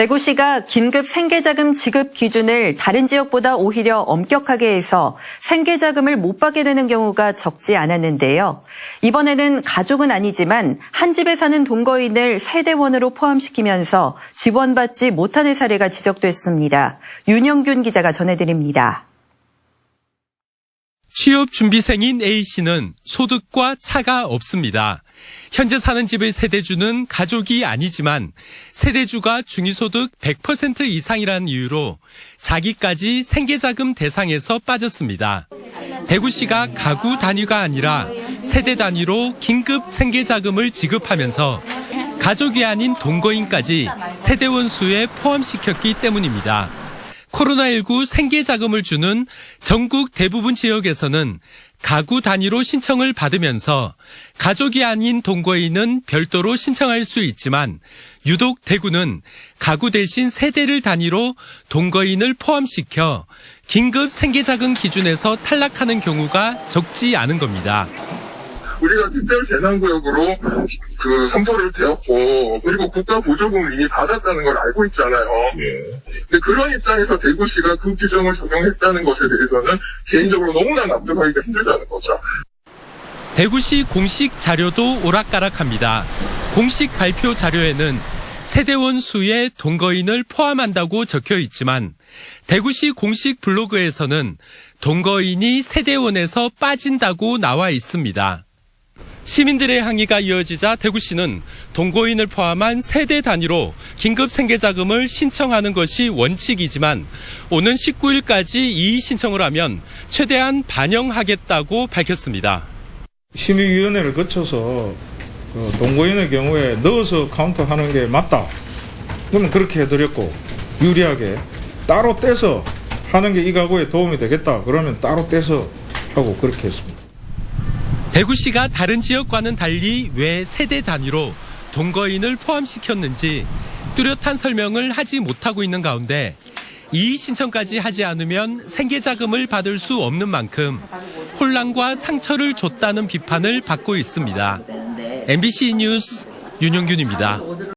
대구시가 긴급 생계자금 지급 기준을 다른 지역보다 오히려 엄격하게 해서 생계자금을 못 받게 되는 경우가 적지 않았는데요. 이번에는 가족은 아니지만 한 집에 사는 동거인을 세대원으로 포함시키면서 지원받지 못하는 사례가 지적됐습니다. 윤영균 기자가 전해드립니다. 취업 준비생인 A씨는 소득과 차가 없습니다. 현재 사는 집의 세대주는 가족이 아니지만 세대주가 중위소득 100% 이상이라는 이유로 자기까지 생계자금 대상에서 빠졌습니다. 대구시가 가구 단위가 아니라 세대 단위로 긴급 생계자금을 지급하면서 가족이 아닌 동거인까지 세대원 수에 포함시켰기 때문입니다. 코로나19 생계 자금을 주는 전국 대부분 지역에서는 가구 단위로 신청을 받으면서 가족이 아닌 동거인은 별도로 신청할 수 있지만 유독 대구는 가구 대신 세대를 단위로 동거인을 포함시켜 긴급 생계자금 기준에서 탈락하는 경우가 적지 않은 겁니다. 우리가 특별 재난구역으로 그 선포를 되었고 그리고 국가 보조금을 이미 받았다는 걸 알고 있잖아요. 근데 그런 입장에서 대구시가 그 규정을 적용했다는 것에 대해서는 개인적으로 너무나 납득하기가 힘들다는 거죠. 대구시 공식 자료도 오락가락합니다. 공식 발표 자료에는 세대원 수에 동거인을 포함한다고 적혀 있지만 대구시 공식 블로그에서는 동거인이 세대원에서 빠진다고 나와 있습니다. 시민들의 항의가 이어지자 대구시는 동거인을 포함한 세대 단위로 긴급 생계자금을 신청하는 것이 원칙이지만 오는 19일까지 이의 신청을 하면 최대한 반영하겠다고 밝혔습니다. 심의위원회를 거쳐서 그 동거인의 경우에 넣어서 카운트하는 게 맞다. 그러면 그렇게 해드렸고 유리하게 따로 떼서 하는 게 이 가구에 도움이 되겠다. 그러면 따로 떼서 하고 그렇게 했습니다. 대구시가 다른 지역과는 달리 왜 세대 단위로 동거인을 포함시켰는지 뚜렷한 설명을 하지 못하고 있는 가운데 이의 신청까지 하지 않으면 생계 자금을 받을 수 없는 만큼 혼란과 상처를 줬다는 비판을 받고 있습니다. MBC 뉴스 윤영균입니다.